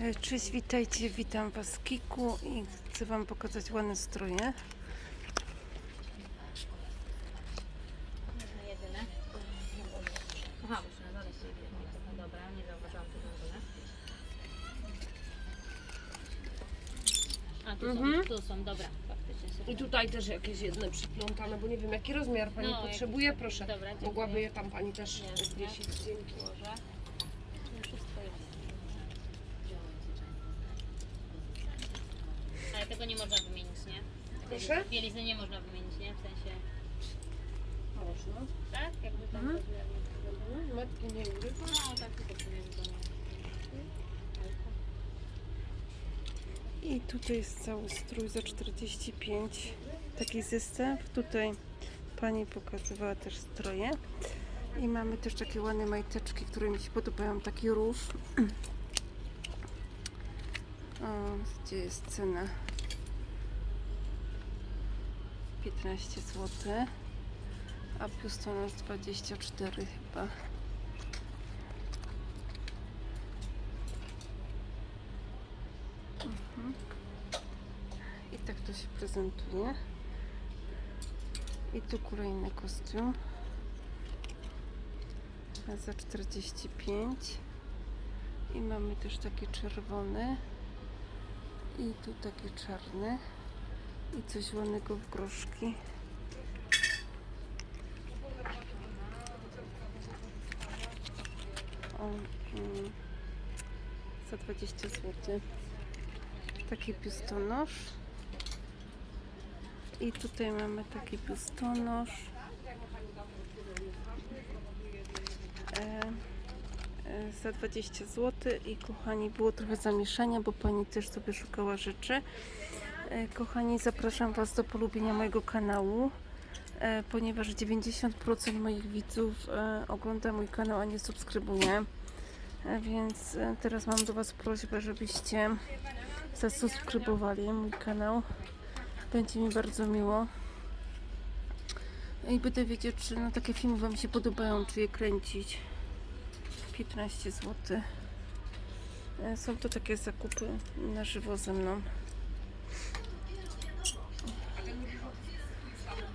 E, Cześć, witajcie, witam Was w Kiku i chcę Wam pokazać ładne stroje. Na jedyne. Aha, muszę na dole się dobra, nie zauważyłam tego na dole. A, tu, Mhm. są, tu są, dobra, faktycznie są. I tutaj też jakieś jedne przyplątane, bo nie wiem jaki rozmiar Pani No, potrzebuje, jakiś- proszę. dobra, dziękuję. Mogłaby je tam Pani też Jasne. zwiesić zdjęcie. Może. Nie można wymienić, nie? Proszę? Bielizny nie można wymienić, nie? W sensie, Można. tak? Jakby tam Mhm. Mhm, Metki nie urywa. No, tak, tylko nie. I tutaj jest cały strój za 45. Taki zestaw. Tutaj Pani pokazywała też stroje. I mamy też takie ładne majteczki, które mi się podobają. Taki róż. O, gdzie jest cena? 15 zł. A biustonosz 24 chyba. I tak to się prezentuje. I tu kolejny kostium. Za 45. I mamy też taki czerwony. I tu taki czarny. I coś ładnego w groszki. O, mm, za 20 zł. Taki biustonosz. I tutaj mamy taki biustonosz. E, e, za 20 zł i kochani było trochę zamieszania, bo pani też sobie szukała rzeczy. E, kochani, zapraszam Was do polubienia mojego kanału, e, ponieważ 90% moich widzów e, ogląda mój kanał, a nie subskrybuje. Więc teraz mam do Was prośbę, żebyście zasubskrybowali mój kanał. Będzie mi bardzo miło. I będę wiedzieć, czy no, takie filmy Wam się podobają, czy je kręcić. 15 zł. Są to takie zakupy na żywo ze mną.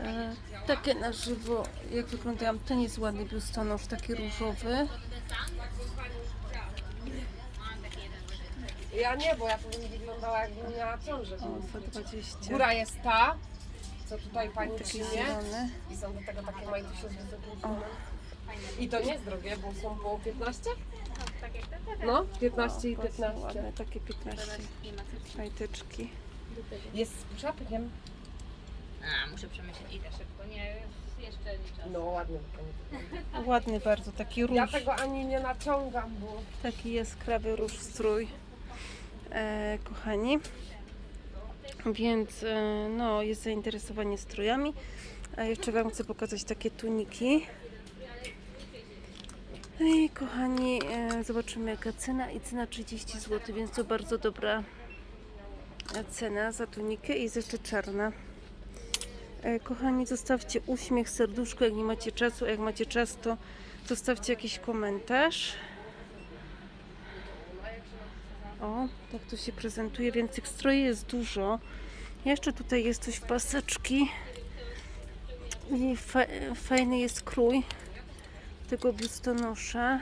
E, takie na żywo, jak wyglądają. Ten jest ładny biustonosz, taki różowy. Ja nie, bo ja to bym wyglądała jakbym miała ciążę. O, za 20. Góra jest ta, co tutaj Pani Taki przyjmie. zielony. I są do tego takie majtusie z wysokim filmem. I to nie jest drogie, bo są po 15? Tak jak to, No, 15 i O, właśnie 15. Ładne, takie 15 nie ma co majteczki. Jest z czapkiem. Muszę przemyśleć. Idę szybko, nie, jeszcze nie czas. No. Pani. Ładny bardzo, taki róż. Ja tego ani nie naciągam, bo Taki jaskrawy róż strój, e, kochani. Więc e, no, jest zainteresowanie strojami. A jeszcze Wam chcę pokazać takie tuniki. I kochani, e, zobaczymy jaka cena. I cena 30 zł, więc to bardzo dobra cena za tunikę. I jest jeszcze czarna. E, kochani, zostawcie uśmiech, serduszko, jak nie macie czasu. a Jak macie czas, to zostawcie jakiś komentarz. O, tak to się prezentuje, więc tych stroi jest dużo. Jeszcze tutaj jest coś w paseczki. I fa fajny jest krój tego biustonosza.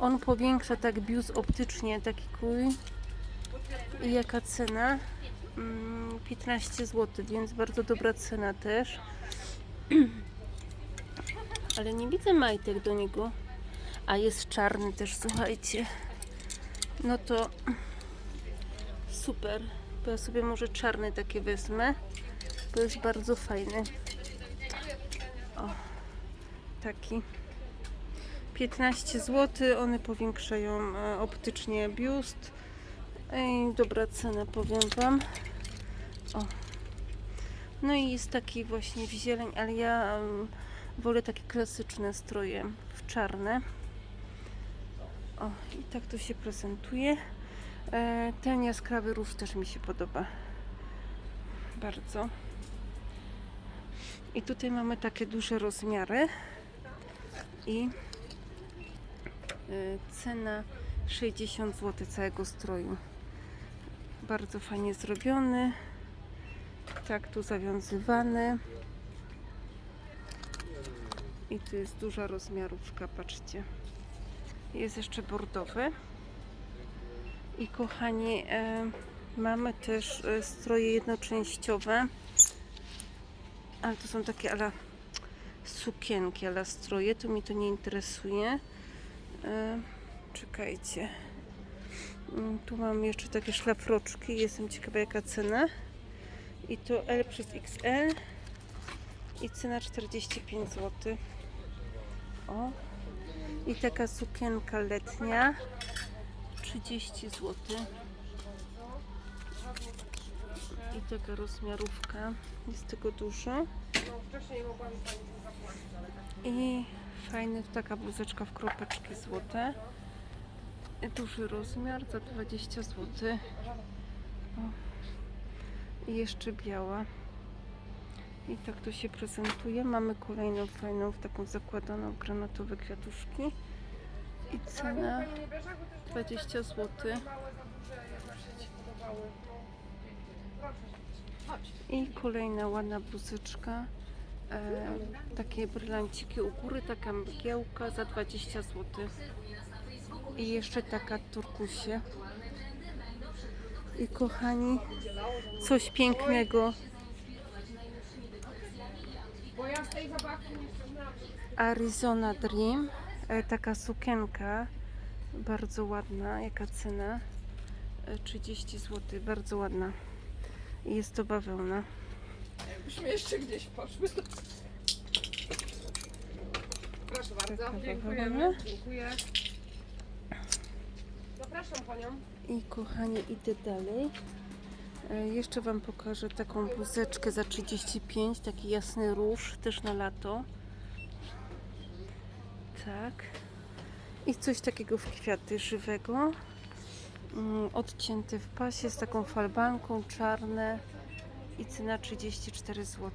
On powiększa tak biust optycznie, taki krój. I jaka cena? Mm, 15 zł, więc bardzo dobra cena też. Ale nie widzę majtek do niego. A jest czarny też, słuchajcie. No to super. Bo ja sobie może czarny takie wezmę. Bo jest bardzo fajny. O, taki. 15 zł. One powiększają e, optycznie biust. Ej, dobra cena, powiem Wam. No i jest taki właśnie w zieleń, ale ja wolę takie klasyczne stroje w czarne. O, i tak to się prezentuje. E, ten jaskrawy róż też mi się podoba. Bardzo. I tutaj mamy takie duże rozmiary. I e, cena 60 zł całego stroju. Bardzo fajnie zrobiony. Tak tu zawiązywany. I tu jest duża rozmiarówka, patrzcie. Jest jeszcze bordowy. I kochani, e, mamy też e, stroje jednoczęściowe. Ale to są takie ala sukienki, ala stroje. To mi to nie interesuje. E, czekajcie. Mm, Tu mam jeszcze takie szlafroczki. Jestem ciekawa jaka cena. I to L przez XL. I cena 45 zł. O. I taka sukienka letnia. 30 zł. I taka rozmiarówka. Jest tego dużo. I fajny taka bluzeczka w kropeczki złote. Duży rozmiar za 20 zł. O. I jeszcze biała. I tak to się prezentuje. Mamy kolejną fajną, taką zakładaną granatowe kwiatuszki. I cena Pani nie bierze, bo też 20 zł. I kolejna ładna bluzeczka. E, takie brylanciki u góry, taka mgiełka za 20 zł. I jeszcze taka turkusie. I kochani, coś pięknego. Bo ja z tej zabawki nie przyznałam. Arizona Dream. E, taka sukienka. Bardzo ładna. Jaka cena? E, 30 zł. Bardzo ładna. I Jest to bawełna. Jakbyśmy jeszcze gdzieś poszły. Proszę bardzo, Taka dziękujemy. bawełna. Dziękuję. Zapraszam panią. I kochani, idę dalej. E, Jeszcze Wam pokażę taką bluzeczkę za 35, taki jasny róż, też na lato. Tak. I coś takiego w kwiaty żywego. Mm, Odcięte w pasie z taką falbanką, czarne. I cena 34 zł.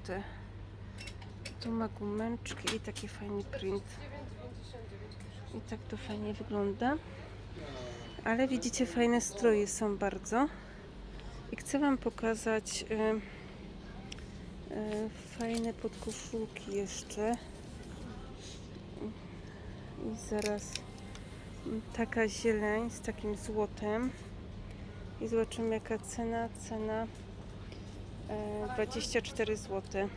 Tu ma gumeczki i taki fajny print. 9,99. I tak to fajnie wygląda. Ale widzicie, fajne stroje są bardzo. I chcę Wam pokazać y, y, fajne podkoszulki jeszcze. I zaraz mm, taka zieleń z takim złotem. I zobaczymy jaka cena. Cena e, 24 zł.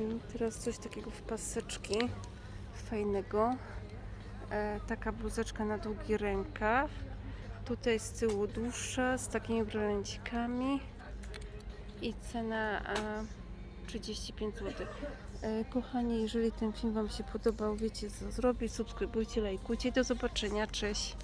I teraz coś takiego w paseczki fajnego. E, taka bluzeczka na długi rękaw. Tutaj z tyłu dłuższa z takimi brylęcikami. I cena e, 35 zł. E, kochani, jeżeli ten film Wam się podobał, wiecie co zrobić. Subskrybujcie, lajkujcie. Do zobaczenia. Cześć.